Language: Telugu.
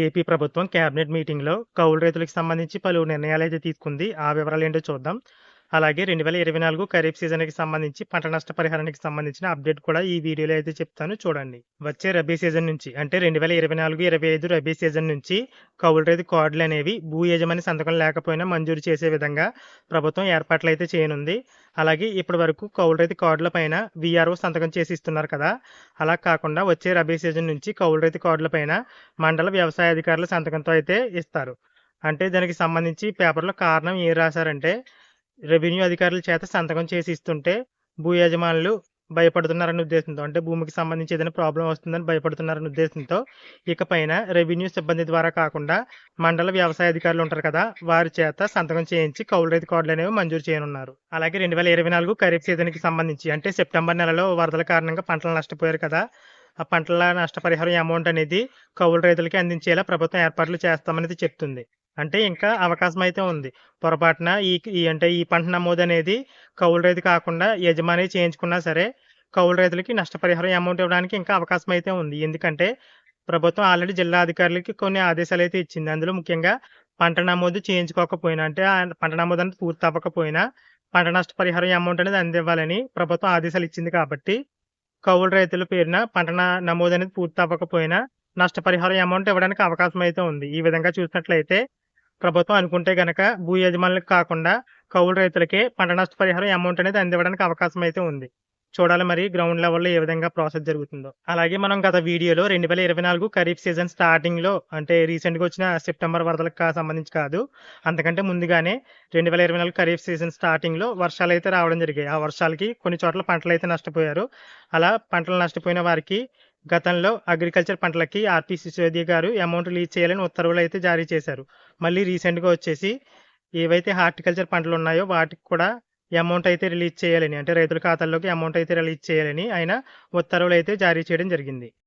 ఏపీ ప్రభుత్వం కేబినెట్ మీటింగ్‌లో కౌలు రైతులకు సంబంధించి పలు నిర్ణయాలు అయితే తీసుకుంది. ఆ వివరాలు ఏంటో చూద్దాం. అలాగే 2024 ఖరీఫ్ సీజన్‌కి సంబంధించి పంట నష్ట పరిహారానికి సంబంధించిన అప్డేట్ కూడా ఈ వీడియోలో అయితే చెప్తాను చూడండి. వచ్చే రబీ సీజన్ నుంచి అంటే 2024, 25 రబీ సీజన్ నుంచి కౌలు రైతు కార్డులనేవి భూ యజమాని సంతకం లేకపోయినా మంజూరు చేసే విధంగా ప్రభుత్వం ఏర్పాట్లు అయితే చేయనుంది. అలాగే ఇప్పటి వరకు కౌలు రైతు కార్డుల పైన వీఆర్ఓ సంతకం చేసి ఇస్తున్నారు కదా! అలా కాకుండా వచ్చే రబీ సీజన్ నుంచి కౌలు రైతు కార్డుల పైన మండల వ్యవసాయ అధికారుల సంతకంతో అయితే ఇస్తారు. అంటే దానికి సంబంధించి పేపర్‌లో కారణం ఏం రాశారంటే రెవెన్యూ అధికారుల చేత సంతకం చేసి ఇస్తుంటే భూ యజమానులు భయపడుతున్నారనే ఉద్దేశంతో అంటే భూమికి సంబంధించి ఏదైనా ప్రాబ్లం వస్తుందని భయపడుతున్నారనే ఉద్దేశంతో ఇకపైన రెవెన్యూ సిబ్బంది ద్వారా కాకుండా మండల వ్యవసాయ అధికారులు ఉంటారు కదా! వారి చేత సంతకం చేయించి కౌలు రైతు కార్డులు అనేవి మంజూరు చేయనున్నారు. అలాగే 2024 ఖరీఫ్ సీజన్‌కి సంబంధించి అంటే సెప్టెంబర్ నెలలో వరదల కారణంగా పంటలు నష్టపోయారు కదా! ఆ పంటల నష్టపరిహారం అమౌంట్ అనేది కౌలు రైతులకి అందించేలా ప్రభుత్వం ఏర్పాట్లు చేస్తామనేది చెప్తుంది. అంటే ఇంకా అవకాశం అయితే ఉంది. పొరపాటున ఈ అంటే ఈ పంట నమోదు అనేది కౌలు రైతు కాకుండా యజమాని చేయించుకున్నా సరే కౌలు రైతులకి నష్టపరిహారం అమౌంట్ ఇవ్వడానికి ఇంకా అవకాశం అయితే ఉంది. ఎందుకంటే ప్రభుత్వం ఆల్రెడీ జిల్లా అధికారులకి కొన్ని ఆదేశాలు అయితే ఇచ్చింది. అందులో ముఖ్యంగా పంట నమోదు చేయించుకోకపోయినా అంటే పంట నమోదు అనేది పూర్తి అవ్వకపోయినా పంట నష్టపరిహారం అమౌంట్ అనేది అందివ్వాలని ప్రభుత్వం ఆదేశాలు ఇచ్చింది కాబట్టి కౌలు రైతుల పేరున పంట నమోదు అనేది పూర్తి అవ్వకపోయినా నష్టపరిహారం అమౌంట్ ఇవ్వడానికి అవకాశం అయితే ఉంది. ఈ విధంగా చూసినట్లయితే ప్రభుత్వం అనుకుంటే గనక భూ యజమానులకు కాకుండా కౌలు రైతులకే పంట నష్టపరిహారం అమౌంట్ అనేది అందివ్వడానికి అవకాశం అయితే ఉంది. చూడాలి మరి గ్రౌండ్ లెవెల్‌లో ఏ విధంగా ప్రాసెస్ జరుగుతుందో. అలాగే మనం గత వీడియోలో 2024 ఖరీఫ్ సీజన్ స్టార్టింగ్‌లో అంటే రీసెంట్‌గా వచ్చిన సెప్టెంబర్ వరదలకు సంబంధించి కాదు. అంతకంటే ముందుగానే 2024 ఖరీఫ్ సీజన్ స్టార్టింగ్‌లో వర్షాలు అయితే రావడం జరిగాయి. ఆ వర్షాలకి కొన్ని చోట్ల పంటలు అయితే నష్టపోయారు. అలా పంటలు నష్టపోయిన వారికి గతంలో అగ్రికల్చర్ పంటలకి ఆర్‌పి సిసోదియా గారు అమౌంట్ రిలీజ్ చేయాలని ఉత్తర్వులు అయితే జారీ చేశారు. మళ్ళీ రీసెంట్‌గా వచ్చేసి ఏవైతే హార్టికల్చర్ పంటలు ఉన్నాయో వాటికి కూడా అమౌంట్ అయితే రిలీజ్ చేయాలని అంటే రైతుల ఖాతాల్లోకి అమౌంట్ అయితే రిలీజ్ చేయాలని ఆయన ఉత్తర్వులు అయితే జారీ చేయడం జరిగింది.